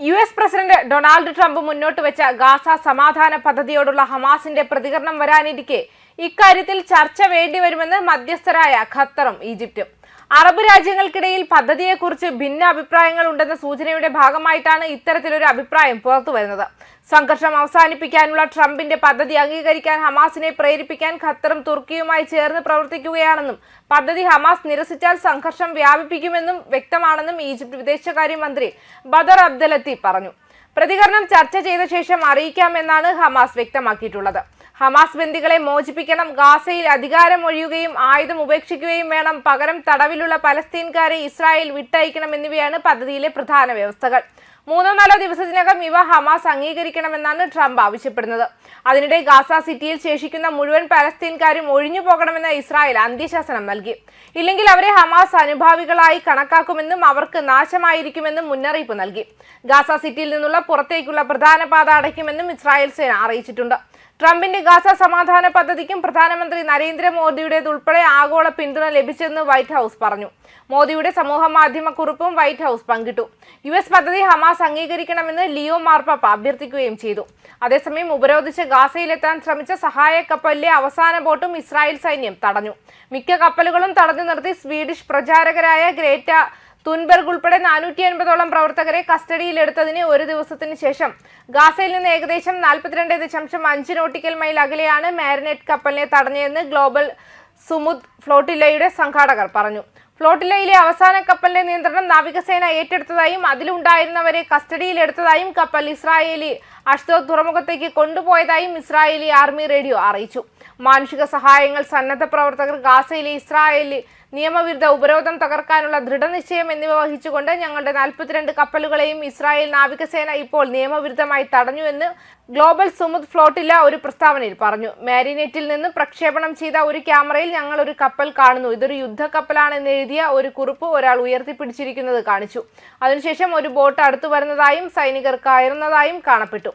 U S president Donald Trump മുന്നോട്ട് വെച്ച Gaza സമാധാന പദ്ധതിയോടുള്ള ഹമാസിന്റെ പ്രതികരണം വരാനിരിക്കെ ഇക്കാര്യത്തിൽ ചർച്ച വേണ്ടിവരുമെന്ന് മധ്യസ്ഥരായ ഖത്തറും ഈജിപ്തും. അറബ് രാജ്യങ്ങൾക്കിടയിൽ പദ്ധതിയെക്കുറിച്ച് ഭിന്ന അഭിപ്രായങ്ങൾ ഉണ്ടെന്ന സൂചനയുടെ ഭാഗമായിട്ടാണ് ഇത്തരത്തിലൊരു അഭിപ്രായം പുറത്തുവരുന്നത് സംഘർഷം അവസാനിപ്പിക്കാനുള്ള ട്രംപിന്റെ പദ്ധതി അംഗീകരിക്കാൻ ഹമാസിനെ പ്രേരിപ്പിക്കാൻ ഖത്തറും തുർക്കിയുമായി ചേർന്ന് പ്രവർത്തിക്കുകയാണെന്നും പദ്ധതി ഹമാസ് നിരസിച്ചാൽ സംഘർഷം വ്യാപിപ്പിക്കുമെന്നും വ്യക്തമാണെന്നും ഈജിപ്ത് വിദേശകാര്യമന്ത്രി ബദർ അബ്ദലത്തി പറഞ്ഞു. പ്രതികരണം ചർച്ച ചെയ്ത ശേഷം അറിയിക്കാമെന്നാണ് ഹമാസ് വ്യക്തമാക്കിയിട്ടുള്ളത്. ഹമാസ് ബന്ദികളെ മോചിപ്പിക്കണം ഗാസയിൽ അധികാരം ഒഴിയുകയും ആയുധം ഉപേക്ഷിക്കുകയും വേണം പകരം തടവിലുള്ള പലസ്തീൻകാരെ ഇസ്രായേൽ വിട്ടയക്കണം എന്നിവയാണ് പദ്ധതിയിലെ പ്രധാന വ്യവസ്ഥകൾ. മൂന്നോ നാലോ ദിവസത്തിനകം ഇവ ഹമാസ് അംഗീകരിക്കണമെന്നാണ് ട്രംപ് ആവശ്യപ്പെടുന്നത്. അതിനിടെ ഗാസ സിറ്റിയിൽ ശേഷിക്കുന്ന മുഴുവൻ പലസ്തീൻകാരും ഒഴിഞ്ഞു പോകണമെന്ന് ഇസ്രായേൽ അന്ത്യശാസനം നൽകി. ഇല്ലെങ്കിൽ അവരെ ഹമാസ് അനുഭാവികളായി കണക്കാക്കുമെന്നും അവർക്ക് നാശമായിരിക്കുമെന്നും മുന്നറിയിപ്പ് നൽകി. ഗാസ സിറ്റിയിൽ നിന്നുള്ള പുറത്തേക്കുള്ള പ്രധാന പാത അടയ്ക്കുമെന്നും ഇസ്രായേൽ സേന അറിയിച്ചിട്ടുണ്ട്. ട്രംപിന്റെ ഗാസ സമാധാന പദ്ധതിക്കും പ്രധാനമന്ത്രി നരേന്ദ്രമോദിയുടേതുൾപ്പെടെ ആഗോള പിന്തുണ ലഭിച്ചെന്ന് വൈറ്റ് ഹൌസ് പറഞ്ഞു. മോദിയുടെ സമൂഹ മാധ്യമ കുറിപ്പും വൈറ്റ് ഹൌസ് പങ്കിട്ടു. യു എസ് പദ്ധതി ഹമാസ് അംഗീകരിക്കണമെന്ന് ലിയോ മാർപ്പാപ്പ അഭ്യർത്ഥിക്കുകയും ചെയ്തു. അതേസമയം ഉപരോധിച്ച് ഗാസയിലെത്താൻ ശ്രമിച്ച സഹായ കപ്പലിലെ അവസാന ബോട്ടും ഇസ്രായേൽ സൈന്യം തടഞ്ഞു. മിക്ക കപ്പലുകളും തടഞ്ഞു നിർത്തി സ്വീഡിഷ് പ്രചാരകരായ ഗ്രേറ്റ തുൻബെർഗ് ഉൾപ്പെടെ നാനൂറ്റി അൻപതോളം പ്രവർത്തകരെ കസ്റ്റഡിയിലെടുത്തതിന് ഒരു ദിവസത്തിന് ശേഷം ഗാസയിൽ നിന്ന് ഏകദേശം നാൽപ്പത്തിരണ്ട് ദശാംശം അഞ്ച് നോട്ടിക്കൽ മൈൽ അകലെയാണ് മാരിനെറ്റ് കപ്പലിനെ തടഞ്ഞതെന്ന് ഗ്ലോബൽ സുമുദ് ഫ്ലോട്ടില്ലയുടെ സംഘാടകർ പറഞ്ഞു. ഫ്ലോട്ടില്ലയിലെ അവസാന കപ്പലിന്റെ നിയന്ത്രണം നാവികസേന ഏറ്റെടുത്തതായും അതിലുണ്ടായിരുന്നവരെ കസ്റ്റഡിയിലെടുത്തതായും കപ്പൽ ഇസ്രായേലി അഷ്ദോദ് തുറമുഖത്തേക്ക് കൊണ്ടുപോയതായും ഇസ്രായേലി ആർമി റേഡിയോ അറിയിച്ചു. മാനുഷിക സഹായങ്ങൾ സന്നദ്ധ പ്രവർത്തകർ ഗാസയിലെ ഇസ്രായേലി നിയമവിരുദ്ധ ഉപരോധം തകർക്കാനുള്ള ദൃഢനിശ്ചയം എന്നിവ വഹിച്ചുകൊണ്ട് ഞങ്ങളുടെ നാൽപ്പത്തിരണ്ട് കപ്പലുകളെയും ഇസ്രായേൽ നാവികസേന ഇപ്പോൾ നിയമവിരുദ്ധമായി തടഞ്ഞുവെന്ന് ഗ്ലോബൽ സുമുദ് ഫ്ലോട്ടില്ല ഒരു പ്രസ്താവനയിൽ പറഞ്ഞു. മാരിനെറ്റിൽ നിന്ന് പ്രക്ഷേപണം ചെയ്ത ഒരു ക്യാമറയിൽ ഞങ്ങൾ ഒരു കപ്പൽ കാണുന്നു. ഇതൊരു യുദ്ധക്കപ്പലാണെന്ന് എഴുതിയ ഒരു കുറിപ്പ് ഒരാൾ ഉയർത്തിപ്പിടിച്ചിരിക്കുന്നത് കാണിച്ചു. അതിനുശേഷം ഒരു ബോട്ട് അടുത്തു വരുന്നതായും സൈനികർ കയറുന്നതായും കാണപ്പെട്ടു.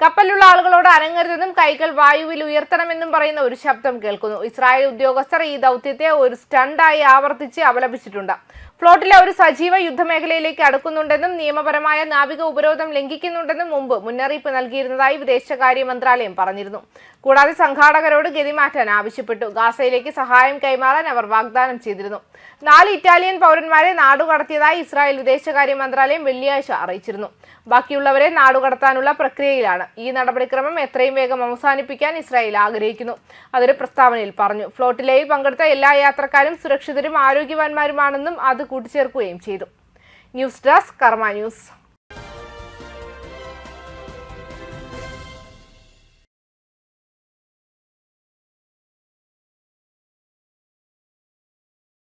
കപ്പലിലുള്ള ആളുകളോട് അനങ്ങരുതെന്നും കൈകൾ വായുവിൽ ഉയർത്തണമെന്നും പറയുന്ന ഒരു ശബ്ദം കേൾക്കുന്നു. ഇസ്രായേൽ ഉദ്യോഗസ്ഥർ ഈ ദൗത്യത്തെ ഒരു സ്റ്റണ്ടായി ആവർത്തിച്ച് അപലപിച്ചിട്ടുണ്ട് ഫ്ലോട്ടിലെ ഒരു സജീവ യുദ്ധമേഖലയിലേക്ക് അടുക്കുന്നുണ്ടെന്നും നിയമപരമായ നാവിക ഉപരോധം ലംഘിക്കുന്നുണ്ടെന്നും മുമ്പ് മുന്നറിയിപ്പ് നൽകിയിരുന്നതായി വിദേശകാര്യ മന്ത്രാലയം പറഞ്ഞിരുന്നു. കൂടാതെ സംഘാടകരോട് ഗതിമാറ്റാൻ ആവശ്യപ്പെട്ടു. ഗാസയിലേക്ക് സഹായം കൈമാറാൻ അവർ വാഗ്ദാനം ചെയ്തിരുന്നു. നാല് ഇറ്റാലിയൻ പൗരന്മാരെ നാടുകടത്തിയതായി ഇസ്രായേൽ വിദേശകാര്യ മന്ത്രാലയം വെള്ളിയാഴ്ച അറിയിച്ചിരുന്നു. ബാക്കിയുള്ളവരെ നാടുകടത്താനുള്ള പ്രക്രിയയിലാണ്. ഈ നടപടിക്രമം എത്രയും വേഗം അവസാനിപ്പിക്കാൻ ഇസ്രായേൽ ആഗ്രഹിക്കുന്നു. അതൊരു പ്രസ്താവനയിൽ പറഞ്ഞു. ഫ്ലോട്ടിലയിൽ പങ്കെടുത്ത എല്ലാ യാത്രക്കാരും സുരക്ഷിതരും ആരോഗ്യവാന്മാരുമാണെന്നും അത് കൂട്ടിച്ചേർക്കുകയും ചെയ്തു. News desk Karma news.